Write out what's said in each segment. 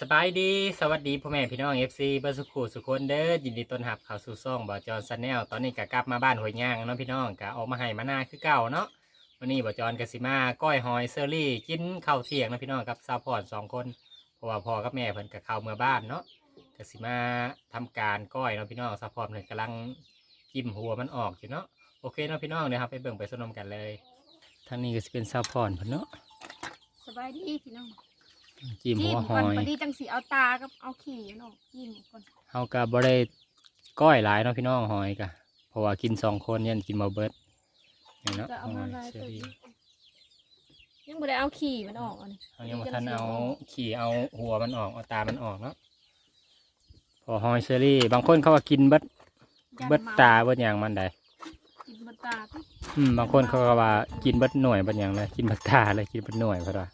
สบายดีสวัสดีพ่อแม่พี่น้องเอฟซีบอร์สุขุสุขคนเด้อยินดีต้อนรับเข้าสู่ซ่องบอจอนซันแนลตอนนี้ก็กลับมาบ้านหวยย่างเนาะพี่น้องก็ออกมาให้มาหน้าคือเก่าเนาะวันนี้บอจอนกสิมาก้อยหอยเซอรี่กินข้าวเที่ยงเนาะพี่น้องกับซาวพอร์ตสองคนเพราะว่าพ่อกับแม่เพิ่นก็เข้าเมื่อบ้านเนาะกสิมาทำการก้อยเนาะพี่น้องซาวพอร์ตเพิ่นกำลังจิ้มหัวมันออกอยู่เนาะโอเคเนาะพี่น้องเดี๋ยวครับไปเบิ่งไปสนมกันเลยทางนี้ก็สิเป็นซาวพอร์ตเพิ่นเนาะสบายดีพี่น้อง จิ้มหัวหก่อนอยพอดีจังสีเอาตากับเอาขี่เนาะจิ้มก่อนเฮาก็บ่ได้ก้อยหลายเนาะพี่น้องหอยกะเพราะว่ากินสองคนยันกินบ่เบิดนี่เนาะจะเอาหมาอยลายเชอตัวรี่ยังไม่ได้เอาขี่มันออกอันนี้เฮายังบ่ทันเอาขี่เอาหัวมันออกเอาตามันออกเนาะพอหอยเชอรี่ บางคนเขาว่ากินเบิดยันเบิดมาตาเบิดหยังมันได้ กินเบิดตาพี่อืมบางคนเขาก็ว่ากินเบิดหน่วยเบิดหยังเลยกินเบิดตาเลยกินเบิดหน่วยเพราะว่า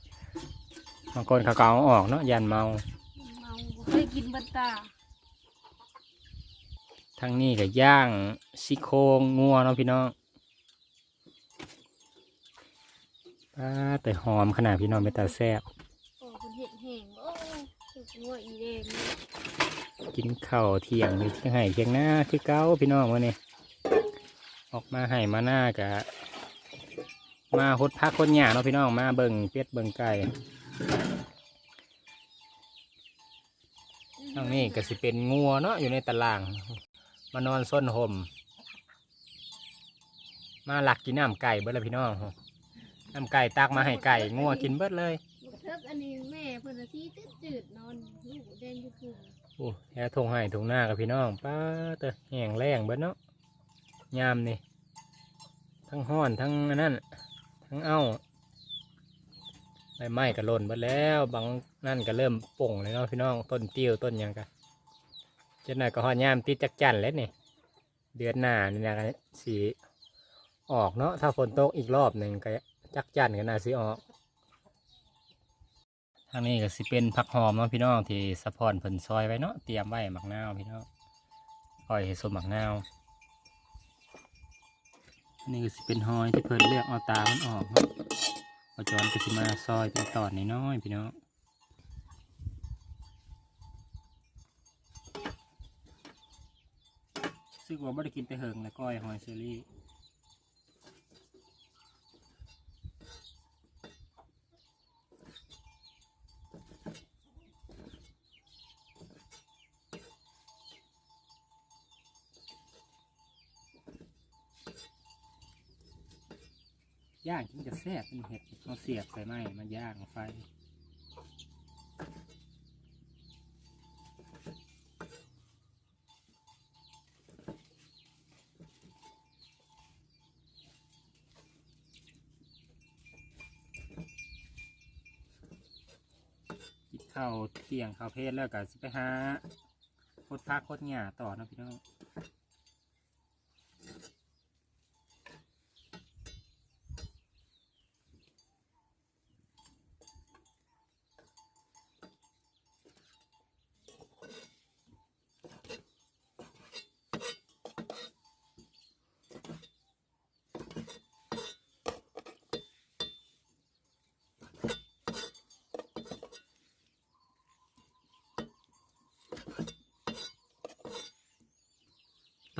บางคนเขาก็เอาออกเนาะยันเมาเมาบ่เคยกินเบิดตาทั้งนี้ก็ย่างซี่โครงงัวเนาะพี่น้องป้าแต่หอมขนาดพี่น้องเป็นตาแซ่บโอ้คุณเห็ดแห้งโอ้ถึกงัวอีเดงกินข้าวเที่ยงอยู่ที่ให้เที่ยงหน้าคือเก้าพี่น้องวันนี้ออกมาให้มาหน้ากะมาหดพักคนหยาเนาะพี่น้องมาเบิ่งเป็ดเบิ่งไก่ ทางนี้ก็สิเป็นงัวเนาะอยู่ในตาราง มานอนส้นห่มมาหลักกินน้ำไก่เบิดเลยพี่น้องน้ำไก่ตักมาให้ไก่งัวกินเบิดเลยลูกเทิกอันนี้แม่เพิ่นน่ะที่จืดๆนอนลูกแดงอยู่คือโอ้แค่ทงให้ทงหน้ากับพี่น้องป้าเตอแห้งแรงเบิดเนาะยามนี่ทั้งห้อนทั้งอันนั่นทั้งเอ้าใบ ไม้ก็หล่นเบิดแล้วบางนั่นก็เริ่มป่งเลยเนาะพี่น้องต้นติ้วต้นยังกันเจ้าหน่อยก็หอนยามติดจักจันแล้วนี่เดือนหน้านี่นะสีออกเนาะถ้าฝนตกอีกรอบหนึ่งก็จักจันก็น่าสิออกทางนี้ก็สิเป็นผักหอมเนาะพี่น้องที่สะพอนเพิ่นซอยไว้เนาะเตรียมไว้หมักนาวพี่น้องปล่อยให้สมหมักนาวอันนี่ก็สิเป็นหอยที่เพิ่นเลือกเอาตามันออกเนาะ ปจอนก็สิมาซอยเป็นตอนน้อยๆพี่น้องซึ่งว่าไม่ได้กินแต่เหิงแล้วก้อยหอยเชอรี่ ย่างกินจะแซ่บเป็นเห็ดเขาเสียบใส่ไม้มาย่างไฟกินข้าวเที่ยงข้าวเพลแล้วก็สิไปหาโคตรพักโคตรหญ้าต่อนาะพี่น้อง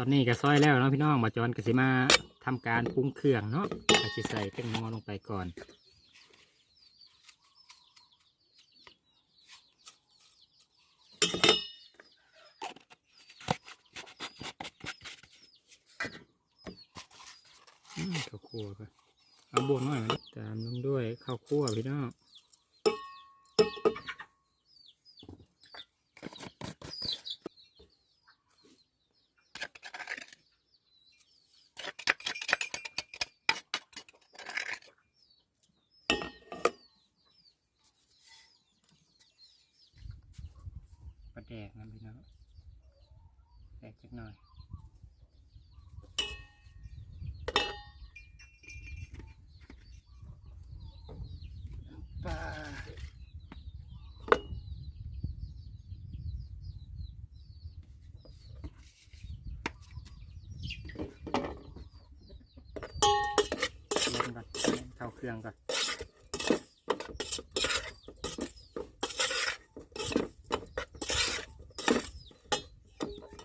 อนนี้ก็ซอยแล้วเนาะพี่น้องมาจอนกสิมาทำการปรุงเครื่องเนาะก็จะใส่แป้งนัวลงไปก่อนข้าวคั่วก็เอาบวงหน่อยตามลงด้วยข้าวคั่วพี่น้อง เครื่องก่อน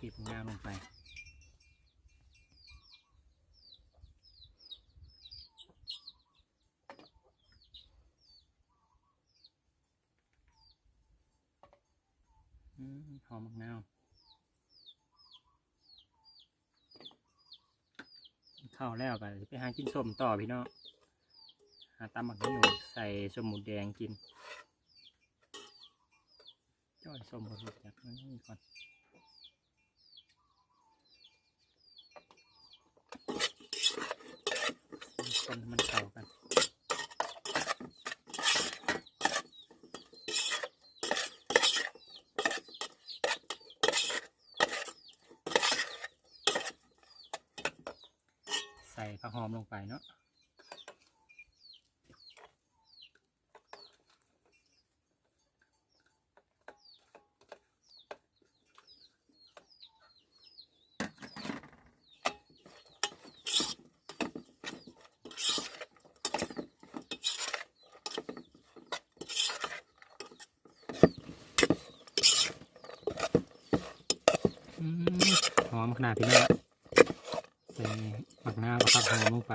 กีดงาลงไปหอมมาะนาวเข้าแล้วกัไปหากินส้มต่อพี่เนาะ หาตำหมักนี่ใส่สมหมูแดงกินจ้อยสมบดจากนี้ก่อนคนมันเข้ากันใส่ผักหอมลงไปเนาะ อืมหอม ขนาดพี่น้องใส่หมักหน้าวกับผักหอมลงไป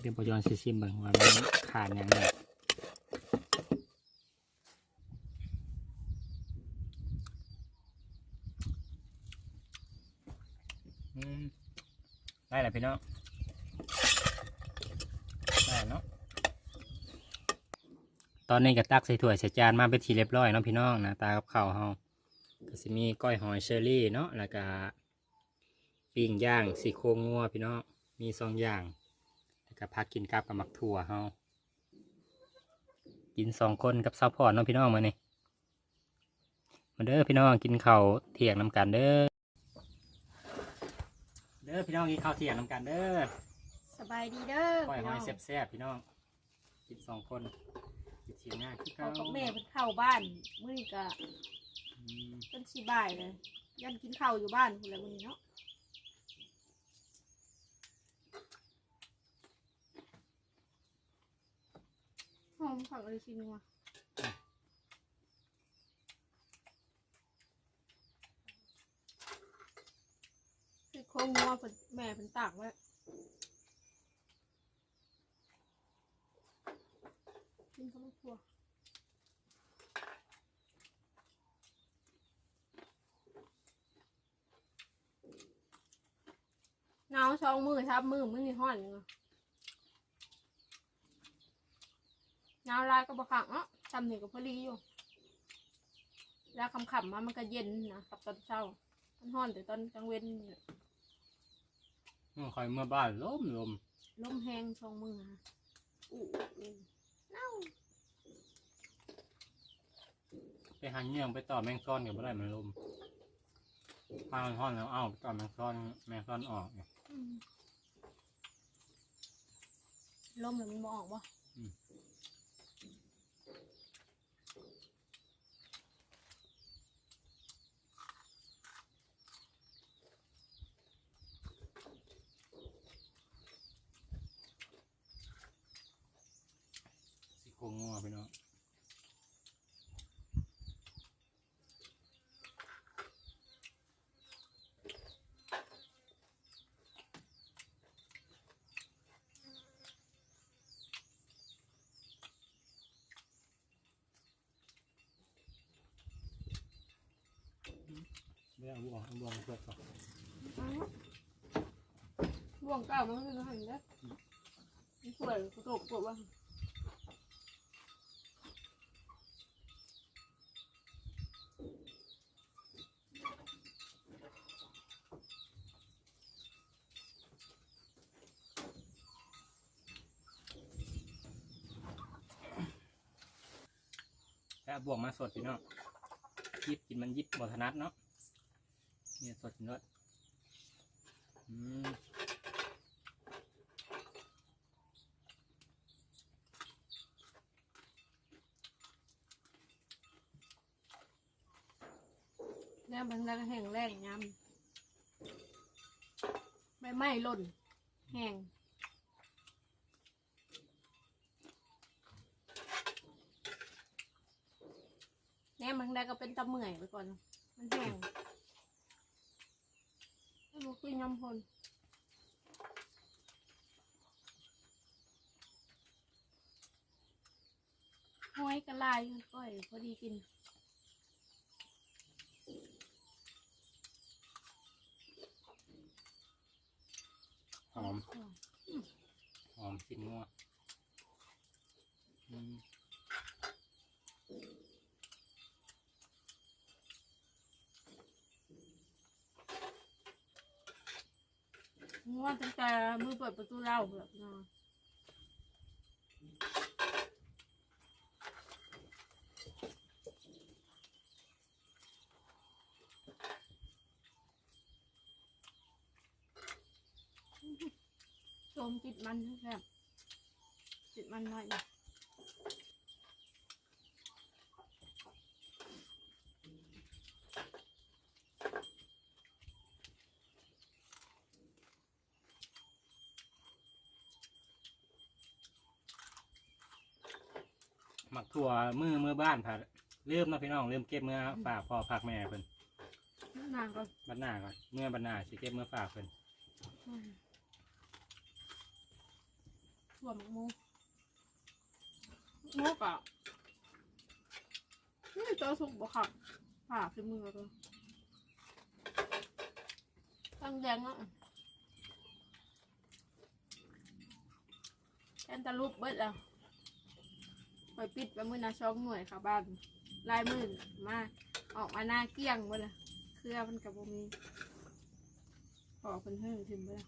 เดี๋ยวปยอนซิซิมเบิ่งว่ามันขาดอย่างไรอืมได้แล้วพี่น้องได้เนาะตอนนี้ก็ตักใส่ถ้วยใส่จานมาเป็นทีเรียบร้อยเนาะพี่น้องหนะตากับข้าวเฮา ก็จะมีก้อยหอยเชอรี่เนาะแล้วก็ปิ้งย่างซี่โครงงัวพี่น้องมีสองอย่าง แล้วก็พักกินกับกับมักถั่วเฮากินสองคนกับซัพพอร์ตเนาะพี่น้องมาเนี่มาเด้อพี่น้องกินข้าวเที่ยงน้ำกันเด้อเด้อพี่น้องกินข้าวเที่ยงน้ำกันเด้อสบายดีเด้อก้อยหอยพี่น้งแซ่บๆพี่น้อง กินสองคนกินเที่ยงหน้าคือเขาเก่ากับแม่เพิ่นเข้าบ้านมื้อนี้ก็ เป็นสิบ่ายเลย ยันกินข้าวอยู่บ้านพุ่นละมื้อนี้เนาะหอมผักอะไรชิ้นวะคือโครงงัวเพิ่นแม่เพิ่นตากไว้กินข้าวครัว หนาวสองมือทับมือมือนี่ห้อนอยู่หนาวลายก็บะขังเนาะทำนี่ก็พอดีอยู่ แล้วคำขำๆมามันก็เย็นนะกับตอนเช้า มันห้อนแต่ตอนกลางเว้นนี่แหละอืมคอยเมื่อบ้านลมลมลมแห้งสองมือฮะอู้อู้เน่าไปหาเงี้ยงไปต่อแมงซ้อนกับเมื่อไรมันลมพามันห้อนแล้วเอ้าไปต่อแมงซ้อนแมงซ้อนออกเนี่ยอืม ลมแล้วมันบออกบ่สิโคงงัวไปเนาะ เรื่องบ่วงเอาบ่วงเพื่อก่อนอ้าวบ่วงเก่ามันก็คือหันเด้อมันสวยกระโตกกว่าแล้วเอาบ่วงมาสดพี่เนาะยิบกินมันยิบบ่ถนัดเนาะ เนี่ยสดนรสอืมแล้วมันแล้วแห้งแรงยำใบไม้หล่นแห้งแน่มันได้ก็เป็นตะเมื่อยไปก่อน มันแห้ง คือยำพลหห้อยกระลายก้อยพอดีกินหอม หอมสิ้นงัวอืม ง่วงตั้งแต่มือเปิ ดประตูเล่าแบบนอนชมติดมันแค่ติดมันหน่อย หมักถั่วมือมือบ้านผัดเริ่มเนาะพี่น้องเริ่มเก็บเมื่อฝากพ่อฝากแม่เพิ่นนานก็บัดหน้าก่อนเมื่อบัดหน้าสิเก็บเมื่อฝากเพิ่นถั่วหมกมูมูกอะนี่เจอสุกบ่ค่ะผ่าขึ้นมือก็ตั้งแดงอะแอนตาลูปเบิดแล้วค อยปิดไปมือนาช่องหน่วยค่ะบ้านลายมือมาออกมาหน้าเกลี้ยงเบิดละเครือมันกับบ่มีปอกเป็นเฮือถึงบิดละ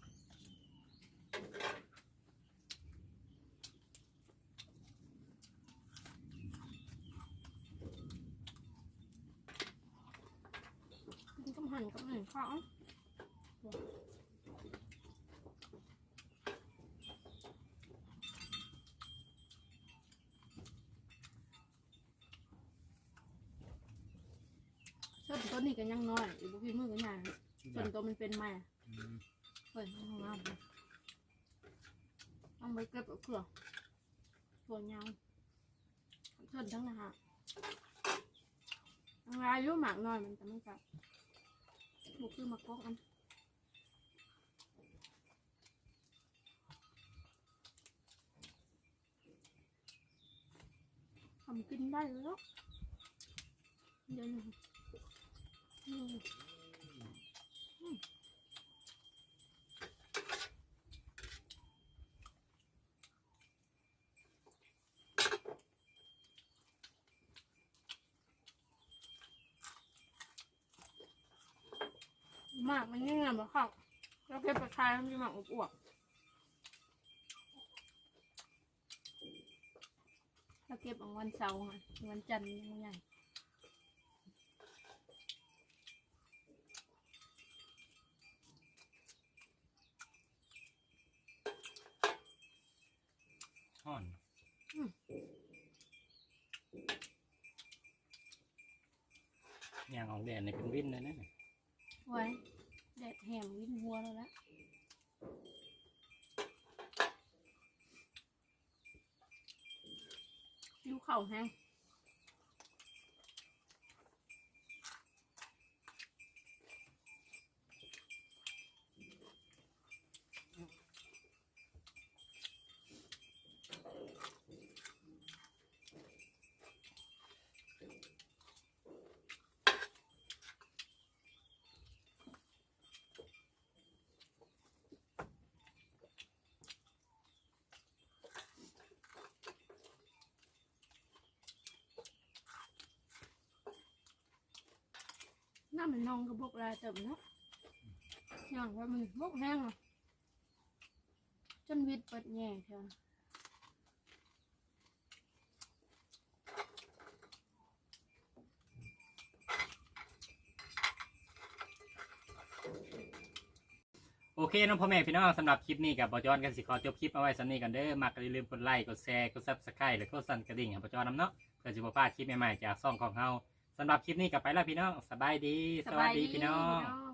กินกับหั่นกับหนึ่งข้าว นตัวนี้ก็ยังน้อยอีกบุกี้มือก็ใหญ่ส่วนตัวมันเป็นใหม่อืมเปิดห้องน้ำเลยต้องไปเก็บเอาเกลือตัวยาวส่วนทั้งนะฮะทางรายอายุหมากน้อยมันจะไม่กับบุคือมากอกอันทำกินได้แล้วเดี๋ยวนะอืมอืม หมากมันยังไงบ้างครับเราเก็บปขายมันมีหมากอวบๆเราเก็บเอาวันเสาร์ค่ะวันจันทร์ยังไง ย่างออกแดดในเป็นวินเลยนะไว้แดดแหมวิ่นหัวแล้วละดูเข่าแห้ง น้ามันนองกับบกลายเติมเนาะอย่างว่ามันบกแห้งอะจนวิดเปิดแง่เท่านั้นโอเคน้องพ่อแม่พี่น้องสำหรับคลิปนี้กับบอจอนกันสิขอจบคลิปเอาไว้สำนี้กันเด้อมักก็อย่าลืมกดไลค์กดแชร์กดซับสไครต์แล้วก็สั่นกระดิ่งให้บอจอนนำเนาะเพื่อจะบ่พลาดคลิปใหม่ๆจากซ่องของเฮา สำหรับคลิปนี้กลับไปแล้วพี่น้องสบายดี สวัสดีพี่น้องน้อง